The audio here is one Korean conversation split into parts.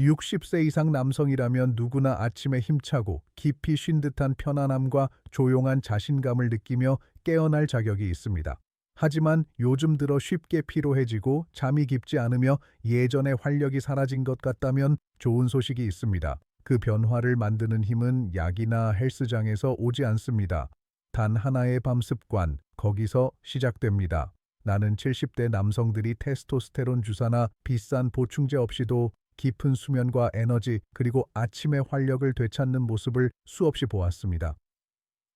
60세 이상 남성이라면 누구나 아침에 힘차고 깊이 쉰 듯한 편안함과 조용한 자신감을 느끼며 깨어날 자격이 있습니다. 하지만 요즘 들어 쉽게 피로해지고 잠이 깊지 않으며 예전의 활력이 사라진 것 같다면 좋은 소식이 있습니다. 그 변화를 만드는 힘은 약이나 헬스장에서 오지 않습니다. 단 하나의 밤 습관, 거기서 시작됩니다. 나는 70대 남성들이 테스토스테론 주사나 비싼 보충제 없이도 깊은 수면과 에너지 그리고 아침의 활력을 되찾는 모습을 수없이 보았습니다.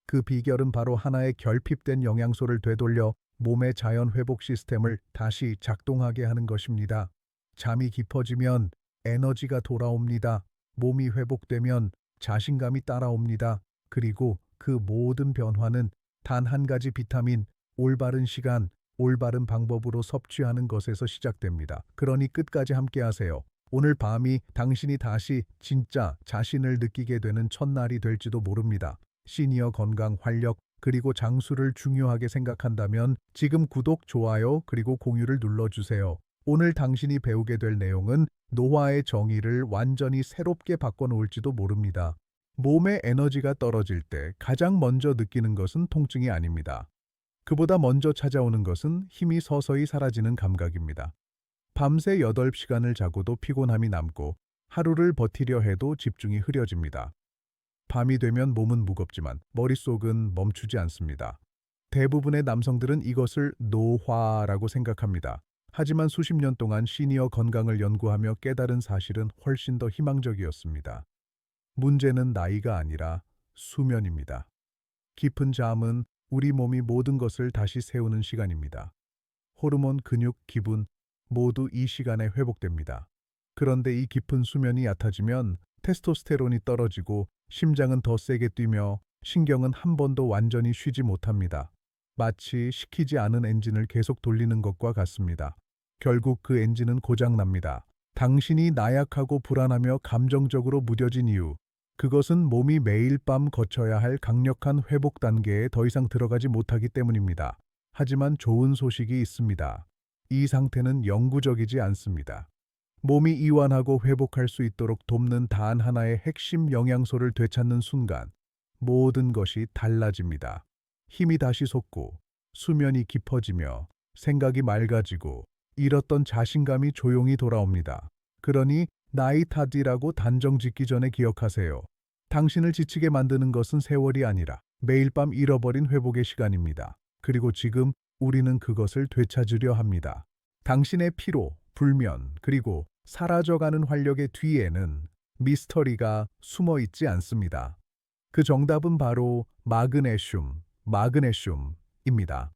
그 비결은 바로 하나의 결핍된 영양소를 되돌려 몸의 자연 회복 시스템을 다시 작동하게 하는 것입니다. 잠이 깊어지면 에너지가 돌아옵니다. 몸이 회복되면 자신감이 따라옵니다. 그리고 그 모든 변화는 단 한 가지 비타민, 올바른 시간, 올바른 방법으로 섭취하는 것에서 시작됩니다. 그러니 끝까지 함께 하세요. 오늘 밤이 당신이 다시 진짜 자신을 느끼게 되는 첫날이 될지도 모릅니다. 시니어 건강, 활력, 그리고 장수를 중요하게 생각한다면 지금 구독, 좋아요, 그리고 공유를 눌러주세요. 오늘 당신이 배우게 될 내용은 노화의 정의를 완전히 새롭게 바꿔놓을지도 모릅니다. 몸의 에너지가 떨어질 때 가장 먼저 느끼는 것은 통증이 아닙니다. 그보다 먼저 찾아오는 것은 힘이 서서히 사라지는 감각입니다. 밤새 8시간을 자고도 피곤함이 남고 하루를 버티려 해도 집중이 흐려집니다. 밤이 되면 몸은 무겁지만 머릿속은 멈추지 않습니다. 대부분의 남성들은 이것을 노화라고 생각합니다. 하지만 수십 년 동안 시니어 건강을 연구하며 깨달은 사실은 훨씬 더 희망적이었습니다. 문제는 나이가 아니라 수면입니다. 깊은 잠은 우리 몸이 모든 것을 다시 세우는 시간입니다. 호르몬, 근육, 기분 모두 이 시간에 회복됩니다. 그런데 이 깊은 수면이 얕아지면 테스토스테론이 떨어지고 심장은 더 세게 뛰며 신경은 한 번도 완전히 쉬지 못합니다. 마치 식히지 않은 엔진을 계속 돌리는 것과 같습니다. 결국 그 엔진은 고장납니다. 당신이 나약하고 불안하며 감정적으로 무뎌진 이유, 그것은 몸이 매일 밤 거쳐야 할 강력한 회복 단계에 더 이상 들어가지 못하기 때문입니다. 하지만 좋은 소식이 있습니다. 이 상태는 영구적이지 않습니다. 몸이 이완하고 회복할 수 있도록 돕는 단 하나의 핵심 영양소를 되찾는 순간 모든 것이 달라집니다. 힘이 다시 솟고 수면이 깊어지며 생각이 맑아지고 잃었던 자신감이 조용히 돌아옵니다. 그러니 나이 탓이라고 단정 짓기 전에 기억하세요. 당신을 지치게 만드는 것은 세월이 아니라 매일 밤 잃어버린 회복의 시간입니다. 그리고 지금 우리는 그것을 되찾으려 합니다. 당신의 피로, 불면, 그리고 사라져가는 활력의 뒤에는 미스터리가 숨어 있지 않습니다. 그 정답은 바로 마그네슘, 마그네슘입니다.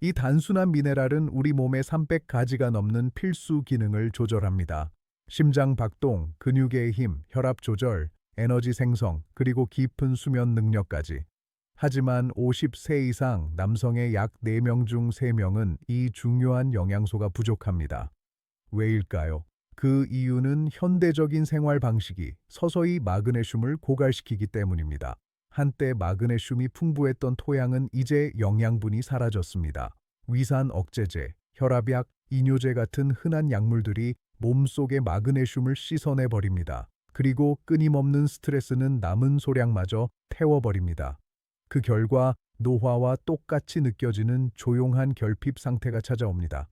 이 단순한 미네랄은 우리 몸의 300가지가 넘는 필수 기능을 조절합니다. 심장 박동, 근육의 힘, 혈압 조절, 에너지 생성, 그리고 깊은 수면 능력까지. 하지만 50세 이상 남성의 약 4명 중 3명은 이 중요한 영양소가 부족합니다. 왜일까요? 그 이유는 현대적인 생활 방식이 서서히 마그네슘을 고갈시키기 때문입니다. 한때 마그네슘이 풍부했던 토양은 이제 영양분이 사라졌습니다. 위산 억제제, 혈압약, 이뇨제 같은 흔한 약물들이 몸속의 마그네슘을 씻어내 버립니다. 그리고 끊임없는 스트레스는 남은 소량마저 태워버립니다. 그 결과 노화와 똑같이 느껴지는 조용한 결핍 상태가 찾아옵니다.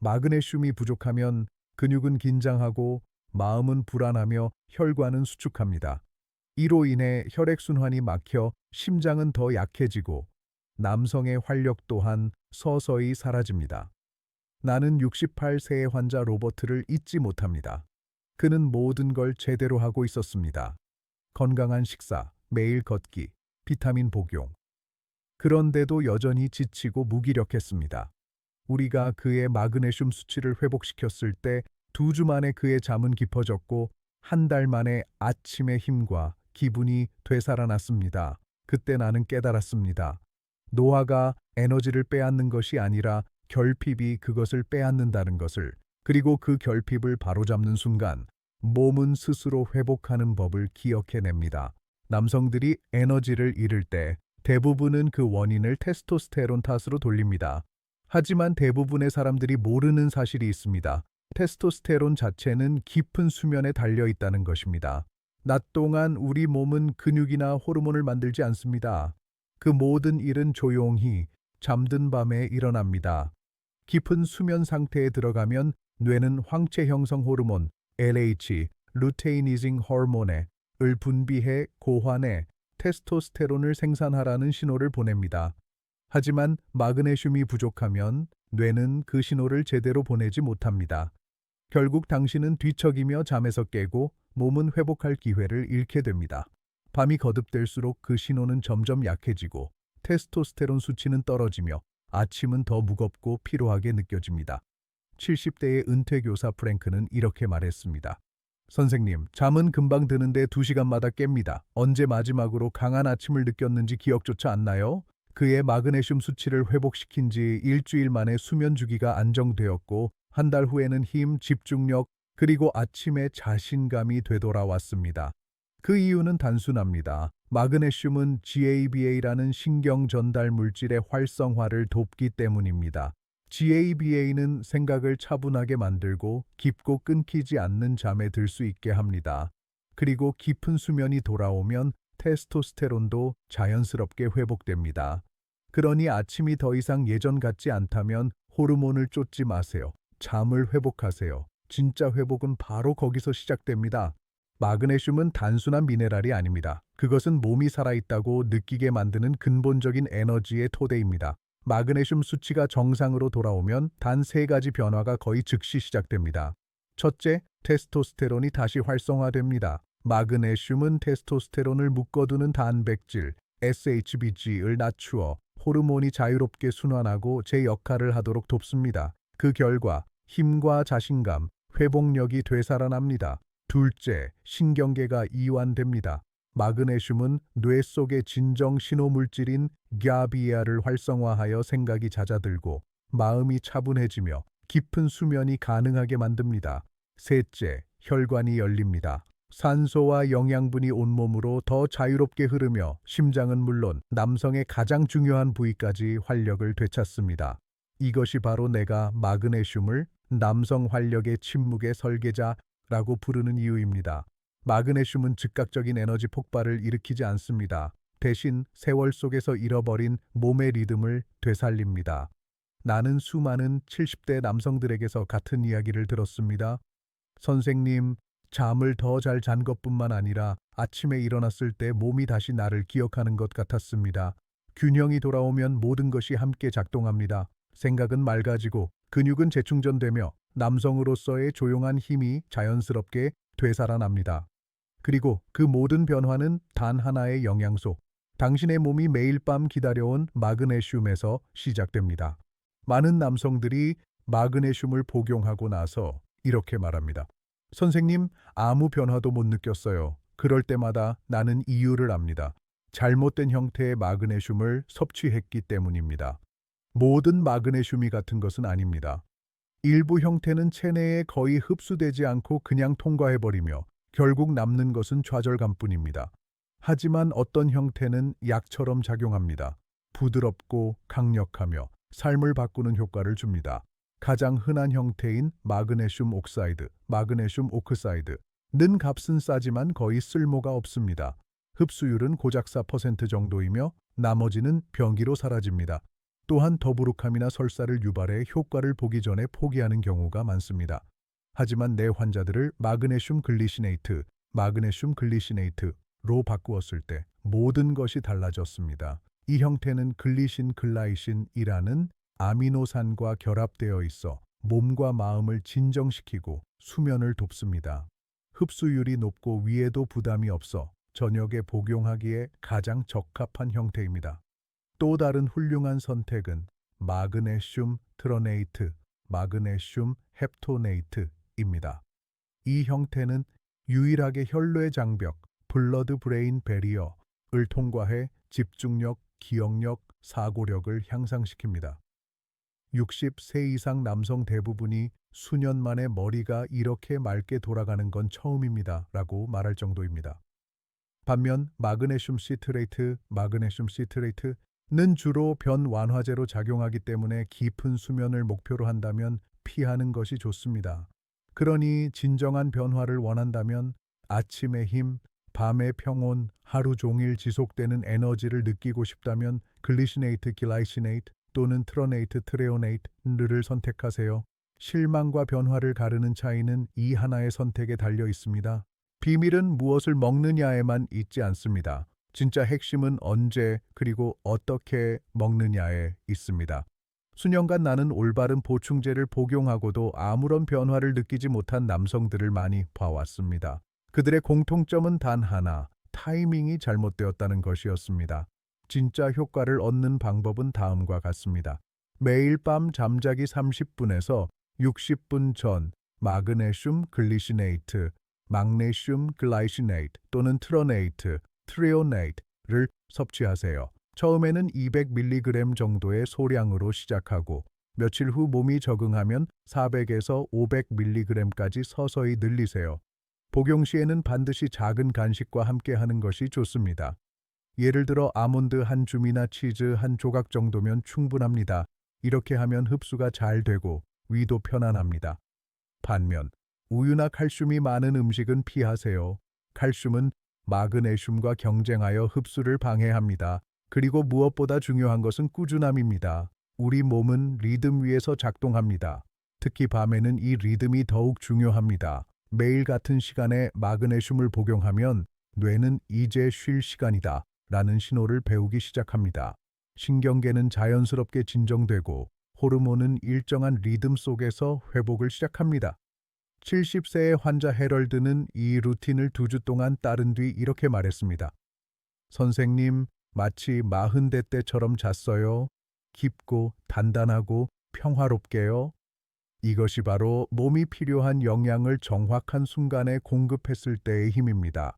마그네슘이 부족하면 근육은 긴장하고 마음은 불안하며 혈관은 수축합니다. 이로 인해 혈액순환이 막혀 심장은 더 약해지고 남성의 활력 또한 서서히 사라집니다. 나는 68세의 환자 로버트를 잊지 못합니다. 그는 모든 걸 제대로 하고 있었습니다. 건강한 식사, 매일 걷기, 비타민 복용. 그런데도 여전히 지치고 무기력했습니다. 우리가 그의 마그네슘 수치를 회복시켰을 때 두 주 만에 그의 잠은 깊어졌고 한 달 만에 아침의 힘과 기분이 되살아났습니다. 그때 나는 깨달았습니다. 노화가 에너지를 빼앗는 것이 아니라 결핍이 그것을 빼앗는다는 것을 그리고 그 결핍을 바로잡는 순간 몸은 스스로 회복하는 법을 기억해냅니다. 남성들이 에너지를 잃을 때 대부분은 그 원인을 테스토스테론 탓으로 돌립니다. 하지만 대부분의 사람들이 모르는 사실이 있습니다. 테스토스테론 자체는 깊은 수면에 달려 있다는 것입니다. 낮 동안 우리 몸은 근육이나 호르몬을 만들지 않습니다. 그 모든 일은 조용히 잠든 밤에 일어납니다. 깊은 수면 상태에 들어가면 뇌는 황체 형성 호르몬 LH, 루테이니징 호르몬에 을 분비해 고환에 테스토스테론을 생산하라는 신호를 보냅니다. 하지만 마그네슘이 부족하면 뇌는 그 신호를 제대로 보내지 못합니다. 결국 당신은 뒤척이며 잠에서 깨고 몸은 회복할 기회를 잃게 됩니다. 밤이 거듭될수록 그 신호는 점점 약해지고 테스토스테론 수치는 떨어지며 아침은 더 무겁고 피로하게 느껴집니다. 70대의 은퇴 교사 프랭크는 이렇게 말했습니다. 선생님, 잠은 금방 드는데 2시간마다 깹니다. 언제 마지막으로 강한 아침을 느꼈는지 기억조차 안 나요? 그의 마그네슘 수치를 회복시킨 지 일주일 만에 수면 주기가 안정되었고 한 달 후에는 힘, 집중력, 그리고 아침에 자신감이 되돌아왔습니다. 그 이유는 단순합니다. 마그네슘은 GABA라는 신경 전달 물질의 활성화를 돕기 때문입니다. GABA는 생각을 차분하게 만들고 깊고 끊기지 않는 잠에 들 수 있게 합니다. 그리고 깊은 수면이 돌아오면 테스토스테론도 자연스럽게 회복됩니다. 그러니 아침이 더 이상 예전 같지 않다면 호르몬을 쫓지 마세요. 잠을 회복하세요. 진짜 회복은 바로 거기서 시작됩니다. 마그네슘은 단순한 미네랄이 아닙니다. 그것은 몸이 살아있다고 느끼게 만드는 근본적인 에너지의 토대입니다. 마그네슘 수치가 정상으로 돌아오면 단 세 가지 변화가 거의 즉시 시작됩니다. 첫째, 테스토스테론이 다시 활성화됩니다. 마그네슘은 테스토스테론을 묶어두는 단백질 SHBG를 낮추어 호르몬이 자유롭게 순환하고 제 역할을 하도록 돕습니다. 그 결과 힘과 자신감, 회복력이 되살아납니다. 둘째, 신경계가 이완됩니다. 마그네슘은 뇌 속의 진정 신호 물질인 갸비아를 활성화하여 생각이 잦아들고 마음이 차분해지며 깊은 수면이 가능하게 만듭니다. 셋째, 혈관이 열립니다. 산소와 영양분이 온몸으로 더 자유롭게 흐르며 심장은 물론 남성의 가장 중요한 부위까지 활력을 되찾습니다. 이것이 바로 내가 마그네슘을 남성 활력의 침묵의 설계자라고 부르는 이유입니다. 마그네슘은 즉각적인 에너지 폭발을 일으키지 않습니다. 대신 세월 속에서 잃어버린 몸의 리듬을 되살립니다. 나는 수많은 70대 남성들에게서 같은 이야기를 들었습니다. 선생님, 잠을 더 잘 잔 것뿐만 아니라 아침에 일어났을 때 몸이 다시 나를 기억하는 것 같았습니다. 균형이 돌아오면 모든 것이 함께 작동합니다. 생각은 맑아지고 근육은 재충전되며 남성으로서의 조용한 힘이 자연스럽게 되살아납니다. 그리고 그 모든 변화는 단 하나의 영양소, 당신의 몸이 매일 밤 기다려온 마그네슘에서 시작됩니다. 많은 남성들이 마그네슘을 복용하고 나서 이렇게 말합니다. 선생님, 아무 변화도 못 느꼈어요. 그럴 때마다 나는 이유를 압니다. 잘못된 형태의 마그네슘을 섭취했기 때문입니다. 모든 마그네슘이 같은 것은 아닙니다. 일부 형태는 체내에 거의 흡수되지 않고 그냥 통과해버리며 결국 남는 것은 좌절감뿐입니다. 하지만 어떤 형태는 약처럼 작용합니다. 부드럽고 강력하며 삶을 바꾸는 효과를 줍니다. 가장 흔한 형태인 마그네슘 옥사이드, 마그네슘 오크사이드. 는 값은 싸지만 거의 쓸모가 없습니다. 흡수율은 고작 4% 정도이며 나머지는 변기로 사라집니다. 또한 더부룩함이나 설사를 유발해 효과를 보기 전에 포기하는 경우가 많습니다. 하지만 내 환자들을 마그네슘 글리시네이트, 마그네슘 글리시네이트로 바꾸었을 때 모든 것이 달라졌습니다. 이 형태는 글리신 글라이신이라는 아미노산과 결합되어 있어 몸과 마음을 진정시키고 수면을 돕습니다. 흡수율이 높고 위에도 부담이 없어 저녁에 복용하기에 가장 적합한 형태입니다. 또 다른 훌륭한 선택은 마그네슘 트러네이트, 마그네슘 헵토네이트 입니다. 이 형태는 유일하게 혈뇌 장벽, 블러드 브레인 베리어를 통과해 집중력, 기억력, 사고력을 향상시킵니다. 60세 이상 남성 대부분이 수년 만에 머리가 이렇게 맑게 돌아가는 건 처음입니다. 라고 말할 정도입니다. 반면 마그네슘 시트레이트, 마그네슘 시트레이트는 주로 변 완화제로 작용하기 때문에 깊은 수면을 목표로 한다면 피하는 것이 좋습니다. 그러니 진정한 변화를 원한다면 아침의 힘, 밤의 평온, 하루 종일 지속되는 에너지를 느끼고 싶다면 글리시네이트 길라이시네이트 또는 트러네이트 트레오네이트를 선택하세요. 실망과 변화를 가르는 차이는 이 하나의 선택에 달려 있습니다. 비밀은 무엇을 먹느냐에만 있지 않습니다. 진짜 핵심은 언제 그리고 어떻게 먹느냐에 있습니다. 수년간 나는 올바른 보충제를 복용하고도 아무런 변화를 느끼지 못한 남성들을 많이 봐왔습니다. 그들의 공통점은 단 하나, 타이밍이 잘못되었다는 것이었습니다. 진짜 효과를 얻는 방법은 다음과 같습니다. 매일 밤 잠자기 30분에서 60분 전 마그네슘 글리시네이트, magnesium 글라이시네이트 또는 트러네이트, 트리오네이트를 섭취하세요. 처음에는 200mg 정도의 소량으로 시작하고 며칠 후 몸이 적응하면 400에서 500mg까지 서서히 늘리세요. 복용 시에는 반드시 작은 간식과 함께 하는 것이 좋습니다. 예를 들어 아몬드 한 줌이나 치즈 한 조각 정도면 충분합니다. 이렇게 하면 흡수가 잘 되고 위도 편안합니다. 반면 우유나 칼슘이 많은 음식은 피하세요. 칼슘은 마그네슘과 경쟁하여 흡수를 방해합니다. 그리고 무엇보다 중요한 것은 꾸준함입니다. 우리 몸은 리듬 위에서 작동합니다. 특히 밤에는 이 리듬이 더욱 중요합니다. 매일 같은 시간에 마그네슘을 복용하면 뇌는 이제 쉴 시간이다 라는 신호를 배우기 시작합니다. 신경계는 자연스럽게 진정되고 호르몬은 일정한 리듬 속에서 회복을 시작합니다. 70세의 환자 헤럴드는 이 루틴을 두 주 동안 따른 뒤 이렇게 말했습니다. 선생님, 마치 마흔대 때처럼 잤어요. 깊고 단단하고 평화롭게요. 이것이 바로 몸이 필요한 영양을 정확한 순간에 공급했을 때의 힘입니다.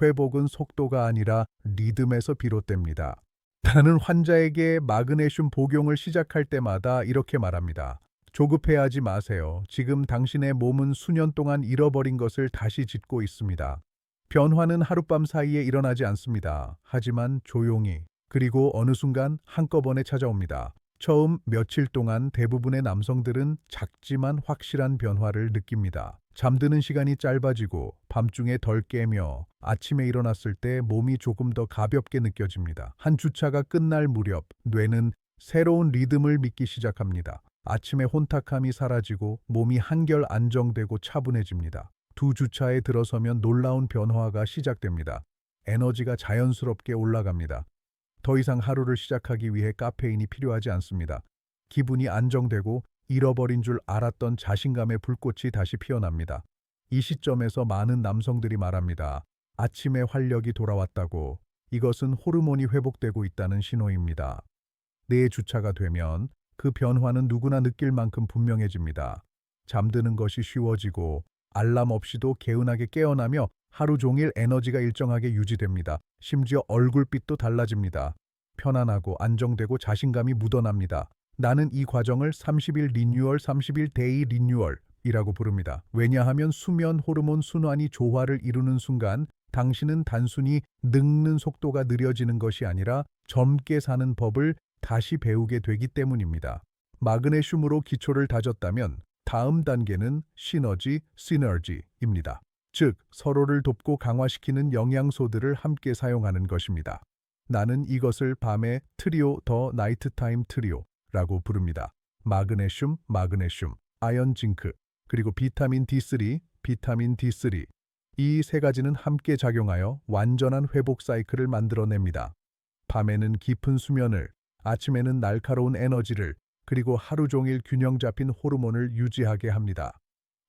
회복은 속도가 아니라 리듬에서 비롯됩니다. 나는 환자에게 마그네슘 복용을 시작할 때마다 이렇게 말합니다. 조급해하지 마세요. 지금 당신의 몸은 수년 동안 잃어버린 것을 다시 짓고 있습니다. 변화는 하룻밤 사이에 일어나지 않습니다. 하지만 조용히, 그리고 어느 순간 한꺼번에 찾아옵니다. 처음 며칠 동안 대부분의 남성들은 작지만 확실한 변화를 느낍니다. 잠드는 시간이 짧아지고 밤중에 덜 깨며 아침에 일어났을 때 몸이 조금 더 가볍게 느껴집니다. 한 주차가 끝날 무렵 뇌는 새로운 리듬을 믿기 시작합니다. 아침에 혼탁함이 사라지고 몸이 한결 안정되고 차분해집니다. 두 주차에 들어서면 놀라운 변화가 시작됩니다. 에너지가 자연스럽게 올라갑니다. 더 이상 하루를 시작하기 위해 카페인이 필요하지 않습니다. 기분이 안정되고 잃어버린 줄 알았던 자신감의 불꽃이 다시 피어납니다. 이 시점에서 많은 남성들이 말합니다. 아침에 활력이 돌아왔다고. 이것은 호르몬이 회복되고 있다는 신호입니다. 내 주차가 되면 그 변화는 누구나 느낄 만큼 분명해집니다. 잠드는 것이 쉬워지고 알람 없이도 개운하게 깨어나며 하루 종일 에너지가 일정하게 유지됩니다. 심지어 얼굴빛도 달라집니다. 편안하고 안정되고 자신감이 묻어납니다. 나는 이 과정을 30일 리뉴얼, 30일 데이 리뉴얼이라고 부릅니다. 왜냐하면 수면 호르몬 순환이 조화를 이루는 순간 당신은 단순히 늙는 속도가 느려지는 것이 아니라 젊게 사는 법을 다시 배우게 되기 때문입니다. 마그네슘으로 기초를 다졌다면 다음 단계는 시너지, 시너지입니다. 즉, 서로를 돕고 강화시키는 영양소들을 함께 사용하는 것입니다. 나는 이것을 밤의 트리오 더 나이트타임 트리오라고 부릅니다. 마그네슘, 마그네슘, 아연 징크, 그리고 비타민 D3, 비타민 D3. 이 세 가지는 함께 작용하여 완전한 회복 사이클을 만들어냅니다. 밤에는 깊은 수면을, 아침에는 날카로운 에너지를, 그리고 하루 종일 균형 잡힌 호르몬을 유지하게 합니다.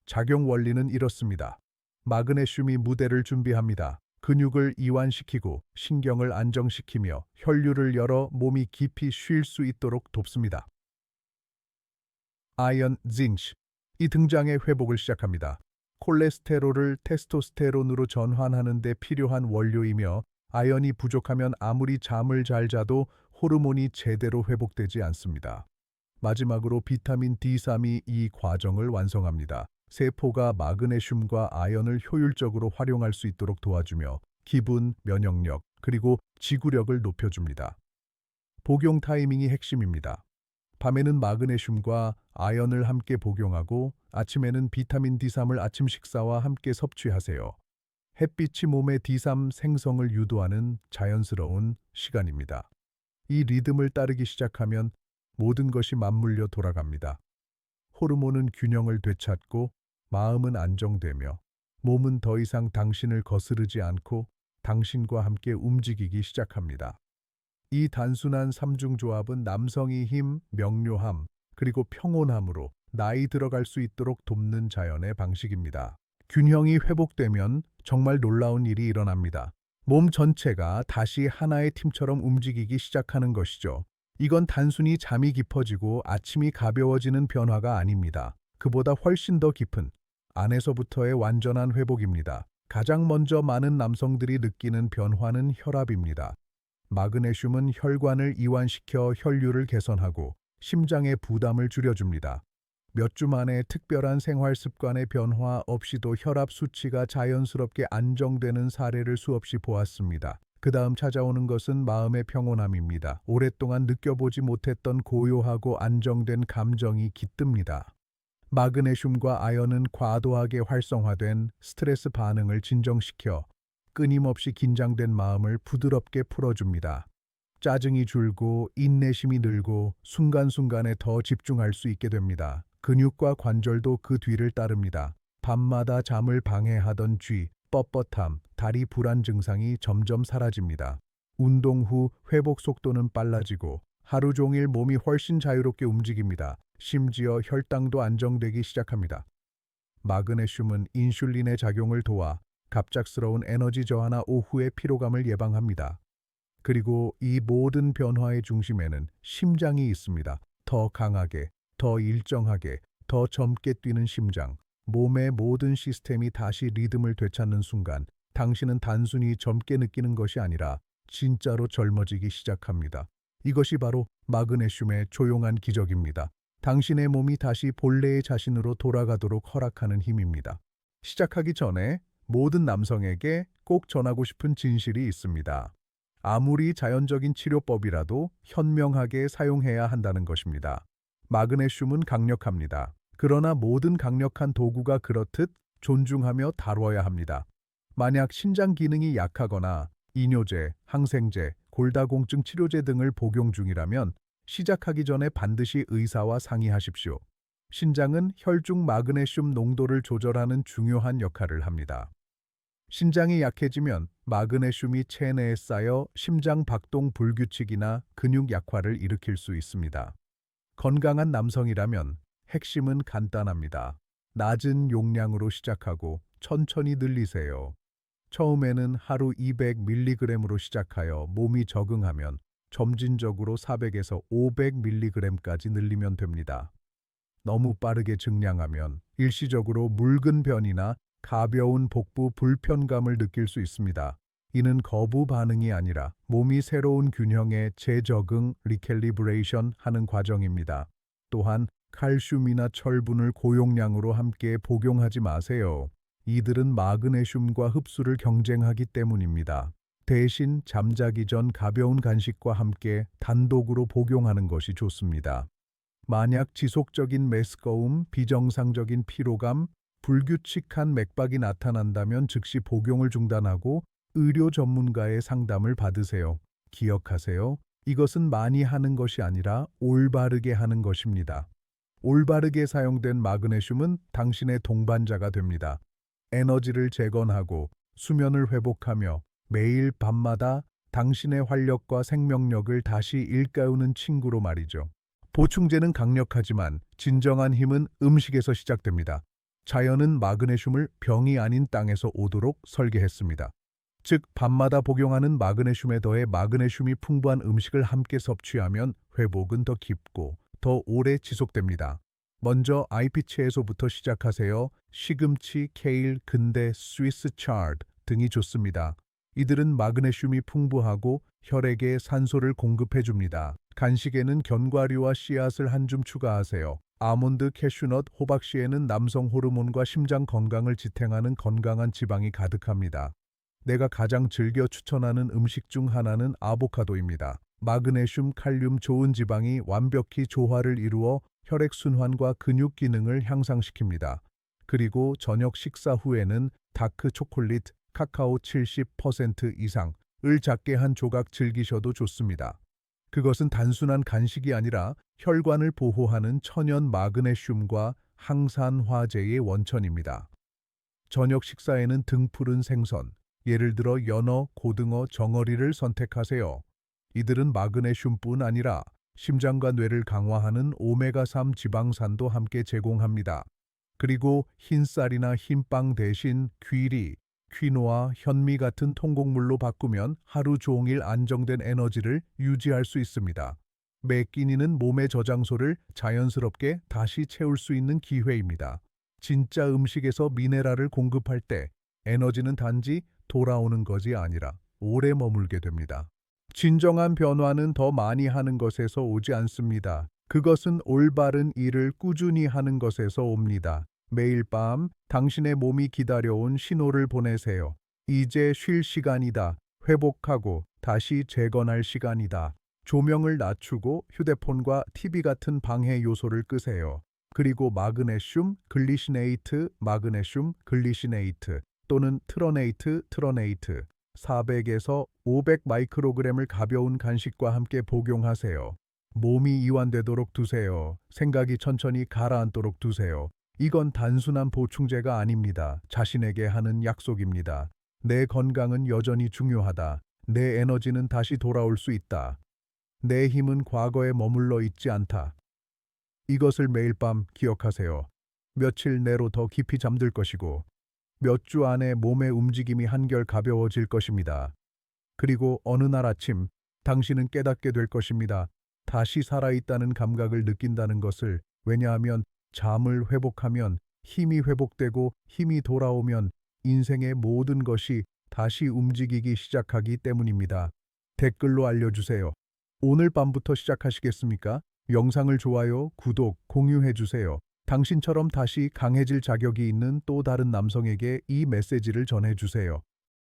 작용 원리는 이렇습니다. 마그네슘이 무대를 준비합니다. 근육을 이완시키고 신경을 안정시키며 혈류를 열어 몸이 깊이 쉴 수 있도록 돕습니다. 아연 징시 이 등장의 회복을 시작합니다. 콜레스테롤을 테스토스테론으로 전환하는 데 필요한 원료이며 아연이 부족하면 아무리 잠을 잘 자도 호르몬이 제대로 회복되지 않습니다. 마지막으로 비타민 D3이 이 과정을 완성합니다. 세포가 마그네슘과 아연을 효율적으로 활용할 수 있도록 도와주며 기분, 면역력, 그리고 지구력을 높여줍니다. 복용 타이밍이 핵심입니다. 밤에는 마그네슘과 아연을 함께 복용하고 아침에는 비타민 D3을 아침 식사와 함께 섭취하세요. 햇빛이 몸의 D3 생성을 유도하는 자연스러운 시간입니다. 이 리듬을 따르기 시작하면 모든 것이 맞물려 돌아갑니다. 호르몬은 균형을 되찾고 마음은 안정되며 몸은 더 이상 당신을 거스르지 않고 당신과 함께 움직이기 시작합니다. 이 단순한 삼중 조합은 남성이 힘, 명료함, 그리고 평온함으로 나이 들어갈 수 있도록 돕는 자연의 방식입니다. 균형이 회복되면 정말 놀라운 일이 일어납니다. 몸 전체가 다시 하나의 팀처럼 움직이기 시작하는 것이죠. 이건 단순히 잠이 깊어지고 아침이 가벼워지는 변화가 아닙니다. 그보다 훨씬 더 깊은 안에서부터의 완전한 회복입니다. 가장 먼저 많은 남성들이 느끼는 변화는 혈압입니다. 마그네슘은 혈관을 이완시켜 혈류를 개선하고 심장의 부담을 줄여줍니다. 몇 주 만에 특별한 생활 습관의 변화 없이도 혈압 수치가 자연스럽게 안정되는 사례를 수없이 보았습니다. 그 다음 찾아오는 것은 마음의 평온함입니다. 오랫동안 느껴보지 못했던 고요하고 안정된 감정이 깃듭니다. 마그네슘과 아연은 과도하게 활성화된 스트레스 반응을 진정시켜 끊임없이 긴장된 마음을 부드럽게 풀어줍니다. 짜증이 줄고 인내심이 늘고 순간순간에 더 집중할 수 있게 됩니다. 근육과 관절도 그 뒤를 따릅니다. 밤마다 잠을 방해하던 쥐, 뻣뻣함, 다리 불안 증상이 점점 사라집니다. 운동 후 회복 속도는 빨라지고 하루 종일 몸이 훨씬 자유롭게 움직입니다. 심지어 혈당도 안정되기 시작합니다. 마그네슘은 인슐린의 작용을 도와 갑작스러운 에너지 저하나 오후의 피로감을 예방합니다. 그리고 이 모든 변화의 중심에는 심장이 있습니다. 더 강하게, 더 일정하게, 더 젊게 뛰는 심장. 몸의 모든 시스템이 다시 리듬을 되찾는 순간 당신은 단순히 젊게 느끼는 것이 아니라 진짜로 젊어지기 시작합니다. 이것이 바로 마그네슘의 조용한 기적입니다. 당신의 몸이 다시 본래의 자신으로 돌아가도록 허락하는 힘입니다. 시작하기 전에 모든 남성에게 꼭 전하고 싶은 진실이 있습니다. 아무리 자연적인 치료법이라도 현명하게 사용해야 한다는 것입니다. 마그네슘은 강력합니다. 그러나 모든 강력한 도구가 그렇듯 존중하며 다뤄야 합니다. 만약 신장 기능이 약하거나 이뇨제, 항생제, 골다공증 치료제 등을 복용 중이라면 시작하기 전에 반드시 의사와 상의하십시오. 신장은 혈중 마그네슘 농도를 조절하는 중요한 역할을 합니다. 신장이 약해지면 마그네슘이 체내에 쌓여 심장 박동 불규칙이나 근육 약화를 일으킬 수 있습니다. 건강한 남성이라면 핵심은 간단합니다. 낮은 용량으로 시작하고 천천히 늘리세요. 처음에는 하루 200mg으로 시작하여 몸이 적응하면 점진적으로 400에서 500mg까지 늘리면 됩니다. 너무 빠르게 증량하면 일시적으로 묽은 변이나 가벼운 복부 불편감을 느낄 수 있습니다. 이는 거부 반응이 아니라 몸이 새로운 균형에 재적응, 리캘리브레이션 하는 과정입니다. 또한 칼슘이나 철분을 고용량으로 함께 복용하지 마세요. 이들은 마그네슘과 흡수를 경쟁하기 때문입니다. 대신 잠자기 전 가벼운 간식과 함께 단독으로 복용하는 것이 좋습니다. 만약 지속적인 메스꺼움, 비정상적인 피로감, 불규칙한 맥박이 나타난다면 즉시 복용을 중단하고 의료 전문가의 상담을 받으세요. 기억하세요. 이것은 많이 하는 것이 아니라 올바르게 하는 것입니다. 올바르게 사용된 마그네슘은 당신의 동반자가 됩니다. 에너지를 재건하고 수면을 회복하며 매일 밤마다 당신의 활력과 생명력을 다시 일깨우는 친구로 말이죠. 보충제는 강력하지만 진정한 힘은 음식에서 시작됩니다. 자연은 마그네슘을 병이 아닌 땅에서 오도록 설계했습니다. 즉, 밤마다 복용하는 마그네슘에 더해 마그네슘이 풍부한 음식을 함께 섭취하면 회복은 더 깊고 더 오래 지속됩니다. 먼저 IP채소부터 시작하세요. 시금치, 케일, 근대, 스위스 차드 등이 좋습니다. 이들은 마그네슘이 풍부하고 혈액에 산소를 공급해 줍니다. 간식에는 견과류와 씨앗을 한 줌 추가하세요. 아몬드, 캐슈넛, 호박씨에는 남성 호르몬과 심장 건강을 지탱하는 건강한 지방이 가득합니다. 내가 가장 즐겨 추천하는 음식 중 하나는 아보카도입니다. 마그네슘, 칼륨, 좋은 지방이 완벽히 조화를 이루어 혈액순환과 근육 기능을 향상시킵니다. 그리고 저녁 식사 후에는 다크 초콜릿, 카카오 70% 이상을 작게 한 조각 즐기셔도 좋습니다. 그것은 단순한 간식이 아니라 혈관을 보호하는 천연 마그네슘과 항산화제의 원천입니다. 저녁 식사에는 등푸른 생선, 예를 들어 연어, 고등어, 정어리를 선택하세요. 이들은 마그네슘뿐 아니라 심장과 뇌를 강화하는 오메가3 지방산도 함께 제공합니다. 그리고 흰쌀이나 흰빵 대신 귀리, 퀴노아, 현미 같은 통곡물로 바꾸면 하루 종일 안정된 에너지를 유지할 수 있습니다. 매 끼니는 몸의 저장소를 자연스럽게 다시 채울 수 있는 기회입니다. 진짜 음식에서 미네랄을 공급할 때 에너지는 단지 돌아오는 것이 아니라 오래 머물게 됩니다. 진정한 변화는 더 많이 하는 것에서 오지 않습니다. 그것은 올바른 일을 꾸준히 하는 것에서 옵니다. 매일 밤 당신의 몸이 기다려온 신호를 보내세요. 이제 쉴 시간이다. 회복하고 다시 재건할 시간이다. 조명을 낮추고 휴대폰과 TV 같은 방해 요소를 끄세요. 그리고 마그네슘, 글리시네이트, 마그네슘, 글리시네이트 또는 트러네이트, 트러네이트 400에서 500 마이크로그램을 가벼운 간식과 함께 복용하세요. 몸이 이완되도록 두세요. 생각이 천천히 가라앉도록 두세요. 이건 단순한 보충제가 아닙니다. 자신에게 하는 약속입니다. 내 건강은 여전히 중요하다. 내 에너지는 다시 돌아올 수 있다. 내 힘은 과거에 머물러 있지 않다. 이것을 매일 밤 기억하세요. 며칠 내로 더 깊이 잠들 것이고, 몇 주 안에 몸의 움직임이 한결 가벼워질 것입니다. 그리고 어느 날 아침, 당신은 깨닫게 될 것입니다. 다시 살아있다는 감각을 느낀다는 것을, 왜냐하면 잠을 회복하면 힘이 회복되고 힘이 돌아오면 인생의 모든 것이 다시 움직이기 시작하기 때문입니다. 댓글로 알려주세요. 오늘 밤부터 시작하시겠습니까? 영상을 좋아요, 구독, 공유해 주세요. 당신처럼 다시 강해질 자격이 있는 또 다른 남성에게 이 메시지를 전해 주세요.